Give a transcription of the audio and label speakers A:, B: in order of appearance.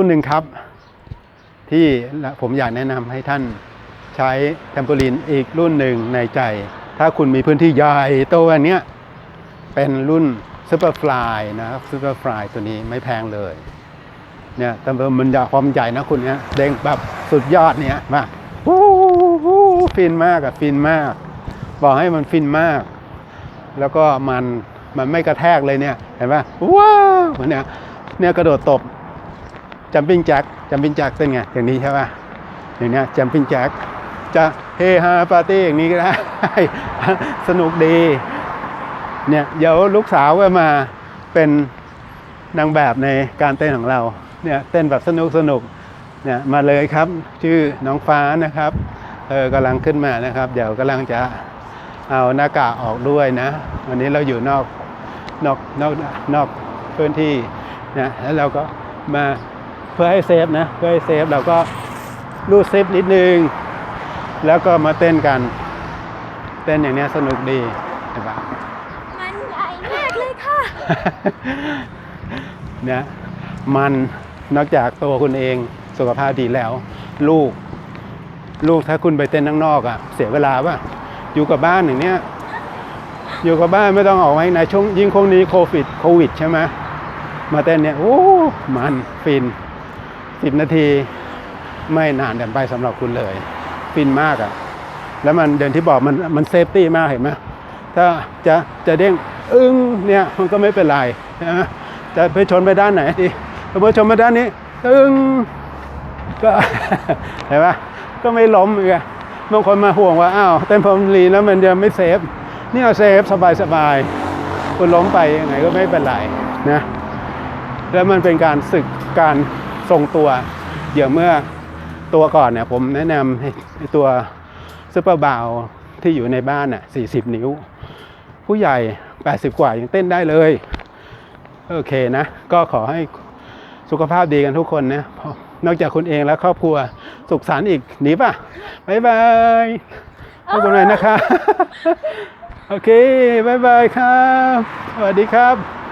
A: รุ่นหนึ่งครับ ที่ผมอยากแนะนำให้ท่านใช้เทมโปลินอีกรุ่นหนึ่งในใจ ถ้าคุณมีพื้นที่ใหญ่โตอันเนี้ยเป็นรุ่นซูเปอร์ฟลายนะครับซูเปอร์ฟลายตัวนี้ไม่แพงเลยเนี่ยแต่มันใหญ่ความใหญ่นะคุณเนี้ยเด้งแบบสุดยอดเนี้ยมาวู้วู้ฟินมากอะฟินมาก บอกให้มันฟินมาก แล้วก็มันมันไม่กระแทกเลยเนี่ยเห็นปะว้าวเหมือนเนี่ยเนี่ยกระโดดตบ จัมปิ้งแจ็คจัมปิ้งแจ็คเป็นไงอย่างนี้ใช่ป่ะอย่างเนี้ยจัมปิ้งแจ็คจะเฮฮาปาร์ตี้อย่างนี้ก็ได้ สนุกดีเนี่ยเดี๋ยวลูกสาวก็มาเป็นนางแบบในการเต้นของเราเนี่ยเต้นแบบสนุกสนุกเนี่ยมาเลยครับชื่อน้องฟ้านะครับเออกำลังขึ้นมานะครับ เดี๋ยวกำลังจะเอาหน้ากากออกด้วยนะ วันนี้เราอยู่นอกนอกนอกนอกพื้นที่นะแล้วเราก็มา เพื่อให้เซฟนะเพื่อให้เซฟเราก็รูดซิปนิดนึง แล้วก็มาเต้นกัน เต้นอย่างเนี้ยสนุกดีเห็นปะ
B: มันใหญ่มากเลยค่ะ
A: เนี่ยมันนอกจากตัวคุณเองสุขภาพดีแล้ว ลูก ลูกถ้าคุณไปเต้นข้างนอกอะ่ะ เสียเวลาป่ะอยู่กับบ้านอย่างเนี้ยอยู่กับบ้านไม่ต้องออกไปไหนช่วงยิ่งช่วงนี้โควิดโควิดใช่ไหมมาเต้นเนี่ยโอ้มันฟิน สิบนาทีไม่นานเกินไปสำหรับคุณเลย ฟินมากอะ่ะ แล้วมันเดินที่บอกมันมันเซฟตี้มากเห็นไหมถ้าจะจะเด้งอึ้งเนี่ยมันก็ไม่เป็นไรนะจะไปชนไปด้านไหนดีสมมติชนไปด้านนี้อึ้งก็เห็นปะก็ไม่ล้มอีกอบางคนมาห่วงว่าอ้าวเต้นพรมลีแล้วมันจะไม่เซฟนี่เอาเซฟสบายสบายคุณล้มไปยังไงก็ไม่เป็นไรนะแล้วมันเป็นการศึกการ ทรงตัว เดี๋ยวเมื่อตัวก่อนเนี่ยผมแนะนำให้ไอ้ตัวซุปเปอร์บาวที่อยู่ในบ้านอะ40 นิ้ว ผู้ใหญ่ 80 กว่ายังเต้นได้เลย โอเคนะ ก็ขอให้สุขภาพดีกันทุกคนนะเพราะนอกจากคุณเองและครอบครัวสุขสันต์อีกหนีป่ะบายบายพบกันใหม่นะคะ โอเคบายบายครับ สวัสดีครับ